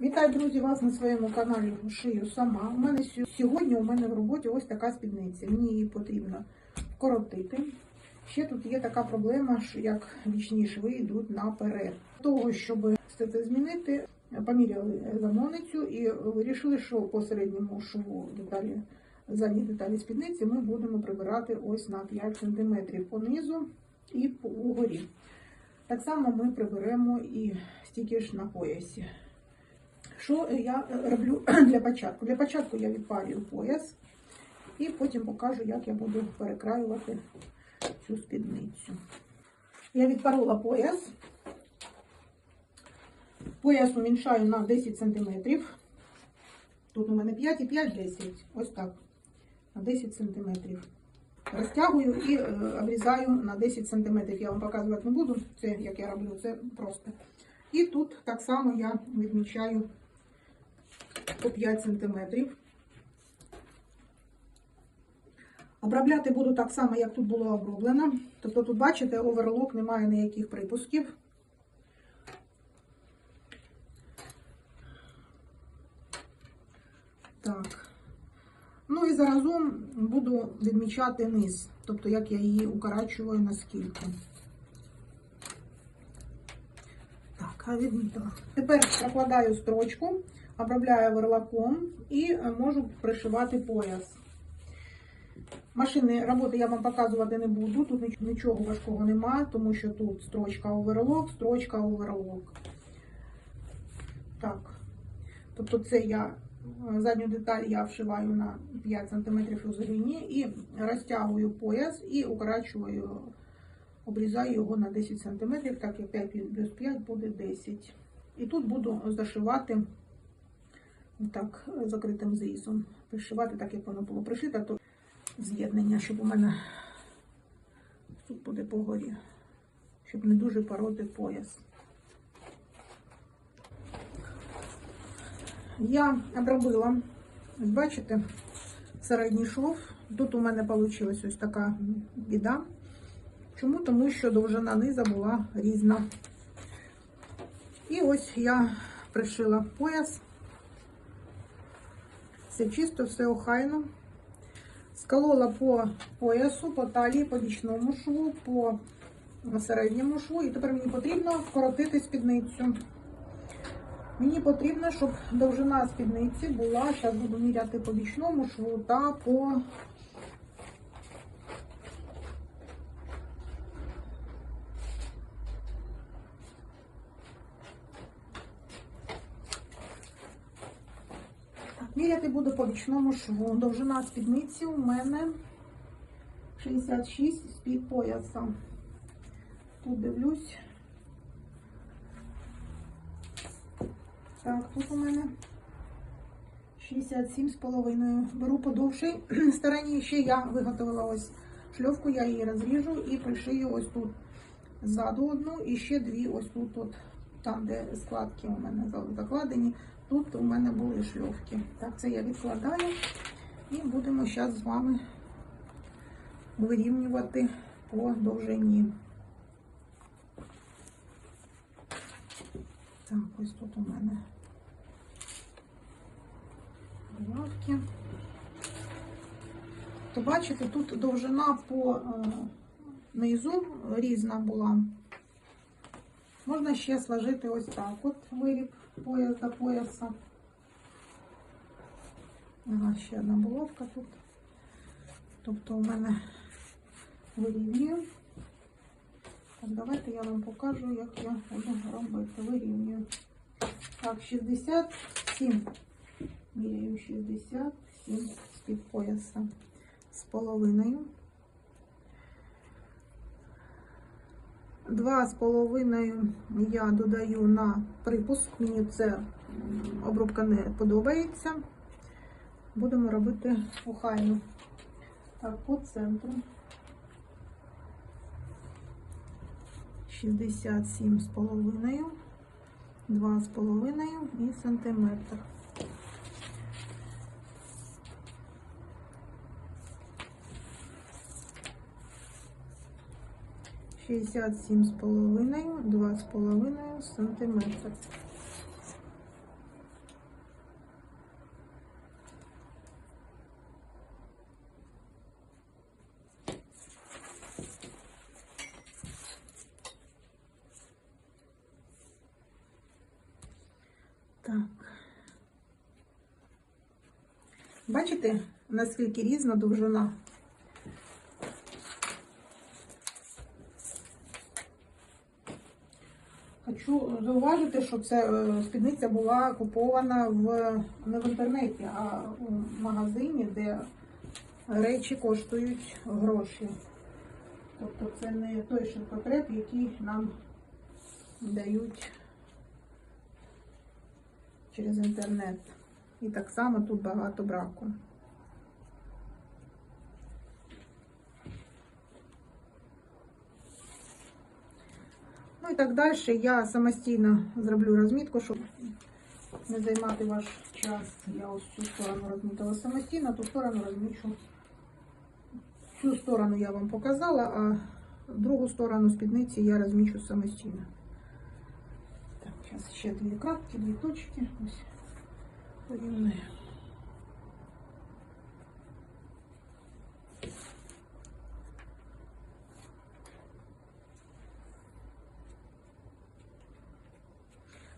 Вітаю, друзі, вас на своєму каналі Шию сама. У мене сьогодні у мене в роботі ось така спідниця. Мені її потрібно вкоротити. Ще тут є така проблема, як вічні шви йдуть наперед. Для Того, щоб все це змінити, поміряли замовницю і вирішили, що по середньому шву деталі, задні деталі спідниці ми будемо прибирати ось на 5 см понизу і по угорі. Так само ми приберемо і стільки ж на поясі. Що я роблю для початку? Для початку я відпарюю пояс і потім покажу, як я буду перекраювати цю спідницю. Я відпарула пояс. Пояс уміншаю на 10 см. Тут у мене 5 і 5, 10. Ось так. На 10 см. Розтягую і е, обрізаю на 10 см. Я вам показувати не буду, це як я роблю, це просто. І тут так само я відмічаю по 5 см. Обробляти буду так само, як тут було оброблено. Тобто тут, бачите, оверлок немає ніяких припусків. Так. Ну і заразом буду відмічати низ, тобто як я її укорачую наскільки. Так, а відмітила. Тепер прокладаю строчку, обробляю верлаком і е, можу пришивати пояс. Машини роботи я вам показувати не буду, тут нічого важкого немає, тому що тут строчка оверлок, строчка оверлок. Так, тобто це я е, задню деталь я вшиваю на 5 см у зелені і розтягую пояс і укорачую, обрізаю його на 10 см, так як 5 плюс 5 буде 10. І тут буду зашивати так, закритим зрізом. Пришивати так, як воно було пришите, то з'єднання, щоб у мене тут буде по горі, щоб не дуже пороти пояс. Я обробила, бачите, середній шов. Тут у мене вийшла ось така біда. Чому? Тому що довжина низа була різна. І ось я пришила пояс. Все чисто, все охайно. Сколола по поясу, по талії, по бічному шву, по середньому шву. І тепер мені потрібно вкоротити спідницю. Мені потрібно, щоб довжина спідниці була, зараз буду міряти по бічному шву та по Так, міряти буду по бічному шву. Довжина спідниці у мене 66 з-під пояса. Тут дивлюсь. Так, тут у мене 67 з половиною. Беру подовший стороні. Ще я виготовила ось шльовку, я її розріжу і пришию ось тут ззаду одну і ще дві ось тут, от, там, де складки у мене закладені. Тут у мене були шльовки. Так, це я відкладаю і будемо зараз з вами вирівнювати по довжині. Так, ось тут у мене лавки. То бачите, тут довжина по е, низу різна була. Можна ще сложити ось так от виріб пояс до пояса. Ага, ще одна булавка тут. Тобто у мене вирівнюю. Так, давайте я вам покажу, як я буду робити. Вирівнюю. Так, 67. Міряю 67 з-під пояса з половиною. Два з половиною я додаю на припуск. Мені це обробка не подобається. Будемо робити охайно. Так, по центру. 67 з половиною, 2 з половиною і сантиметр. 67,5, 2,5 см. Так. Бачите, наскільки різна довжина? Хочу зауважити, що це спідниця була купована в, не в інтернеті, а у магазині, де речі коштують гроші. Тобто це не той ширпотреб, який нам дають через інтернет. І так само тут багато браку. Так далі я самостійно зроблю розмітку, щоб не займати ваш час. Я ось цю сторону розмітила самостійно, ту сторону розмічу. Цю сторону я вам показала, а другу сторону спідниці я розмічу самостійно. Так, зараз ще дві крапки, дві точки. Ось порівняю.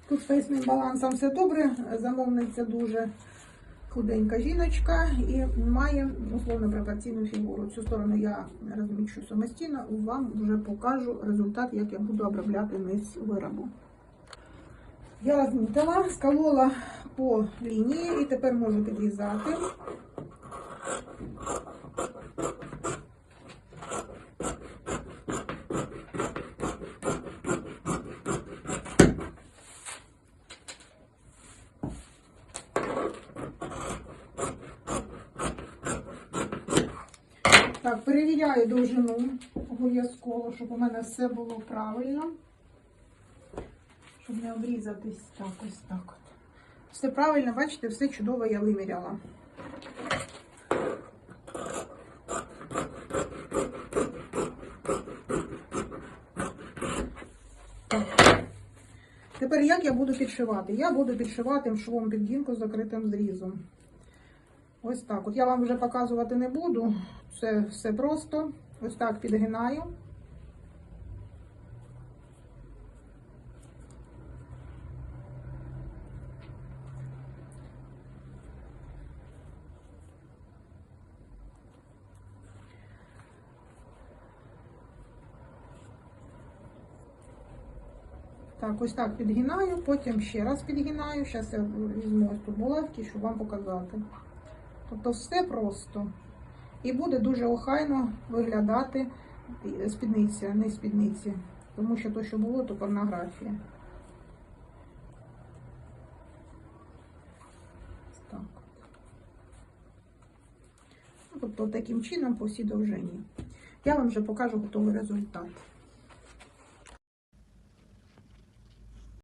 Тут з поясним балансом все добре. Замовниця дуже худенька жіночка і має условно пропорційну фігуру. Цю сторону я розміщу самостійно, вам вже покажу результат, як я буду обробляти низ виробу. Я розмітила, сколола по лінії і тепер можу підрізати. Так, перевіряю довжину обов'язково, щоб у мене все було правильно. Щоб не обрізатись. Так, ось так от. Все правильно, бачите, все чудово я виміряла. Тепер як я буду підшивати? Я буду підшивати швом підгінку з закритим зрізом. Ось так. От я вам вже показувати не буду. Це все просто. Ось так підгинаю. Так, ось так підгинаю, потім ще раз підгинаю. Зараз я візьму ось тут булавки, щоб вам показати. Тобто все просто. І буде дуже охайно виглядати спідниця, не спідниці. Тому що то, що було, то порнографія. Так. Ну, Тобто таким чином по всій довжині. Я вам вже покажу готовий результат.